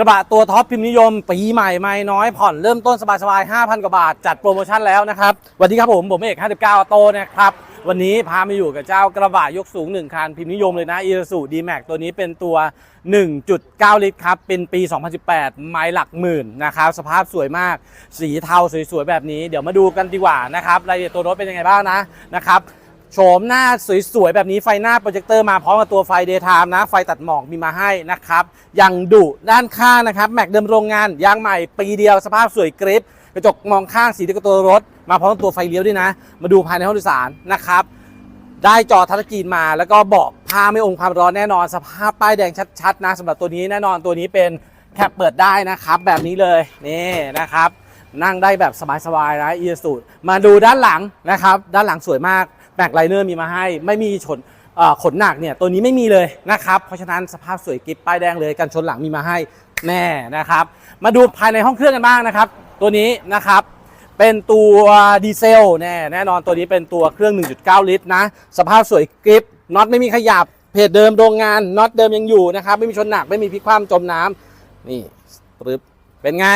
ระบะตัวท็อปพิมพ์นิยม ปีใหม่ไม่น้อยผ่อนเริ่มต้นสบายๆ 5,000 กว่าบาท จัดโปรโมชั่นแล้วนะครับ วัสดีครับผม ผมเอก 59ออโต้นะครับ วันนี้พามาอยู่กับเจ้ากระบะยกสูง 1 คัน พิมพ์นิยมเลยนะ i s u d m a x ตัวนี้เป็นตัว 1.9 ลิตรครับ เป็นปี 2018 ไม้หลักหมื่นนะครับ สภาพสวยมาก สีเทาสวยๆ แบบนี้ เดี๋ยวมาดูกันดีกว่านะครับรายละเอียดตัวรถเป็นยังไงบ้างนะนะครับ โฉมหน้าสวยๆ แบบนี้ไฟหน้าโปรเจคเตอร์มาพร้อมกับตัวไฟเดย์ไทม์นะ ไฟตัดหมอกมีมาให้นะครับยังดุด้านข้างนะครับ แม็กเดิมโรงงานยางใหม่ปีเดียวสภาพสวยกริปกระจกมองข้างสีเดียวกับตัวรถ มาพร้อมตัวไฟเลี้ยวด้วยนะ มาดูภายในห้องโดยสารนะครับ ได้จอทัชกรีนมาแล้วก็เบอกผ้าไม่อมความร้อนแน่นอน สภาพป้ายแดงชัดๆนะสำหรับตัวนี้แน่นอนตัวนี้เป็นแคปเปิดได้นะครับ แบบนี้เลยนี่นะครับ นั่งได้แบบสบายๆนะอีสูดมาดูด้านหลังนะครับ ด้านหลังสวยมาก แม็กไลเนอร์มีมาให้ ไม่มีชนขนหนักเนี่ยตัวนี้ไม่มีเลยนะครับ เพราะฉะนั้นสภาพสวยกริบป้ายแดงเลยกันชนหลังมีมาให้แน่นะครับ มาดูภายในห้องเครื่องกันบ้างนะครับ ตัวนี้นะครับเป็นตัวดีเซลแน่แน่นอนตัวนี้เป็นตัวเครื่อง 1.9 ลิตรนะ สภาพสวยกริปน็อตไม่มีขยับเพจเดิมโรงงานน็อตเดิมยังอยู่นะครับ ไม่มีชนหนักไม่มีพลิกคว่ำจมน้ำนี่ปึ๊บเป็นไง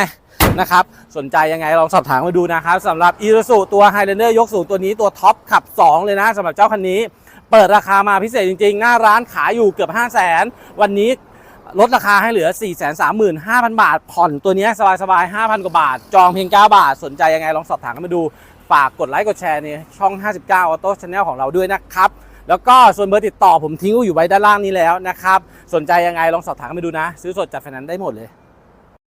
นะครับ สนใจยังไงลองสอบถามมาดูนะครับสำหรับ i ี s u ตัว Highlander ยกสูงตัวนี้ตัวท็อปขับ 2 เลยนะสำหรับเจ้าคันนี้ เปิดราคามาพิเศษจริงๆ หน้าร้านขายอยู่เกือบ 5 0 0 0 0 0 วันนี้ลดราคาให้เหลือ 4 3 5 0 0 0 บาท ผ่อนตัวนี้สบายๆ 5,000 กว่าบาท จองเพียง 9 บาท สนใจยังไงลองสอบถามกันมาดู ฝากกดไลค์กดแชร์ในช่อง 59 Auto Channel ของเราด้วยนะครับ แล้วก็ส่วนเบอร์ติดต่อผมทิ้งอยู่ไว้ด้านล่างนี้แล้วนะครับ สนใจยังไงลองสอบถามกันมาดูนะ ซื้อสดจัดไฟแนนซ์ได้หมดเลย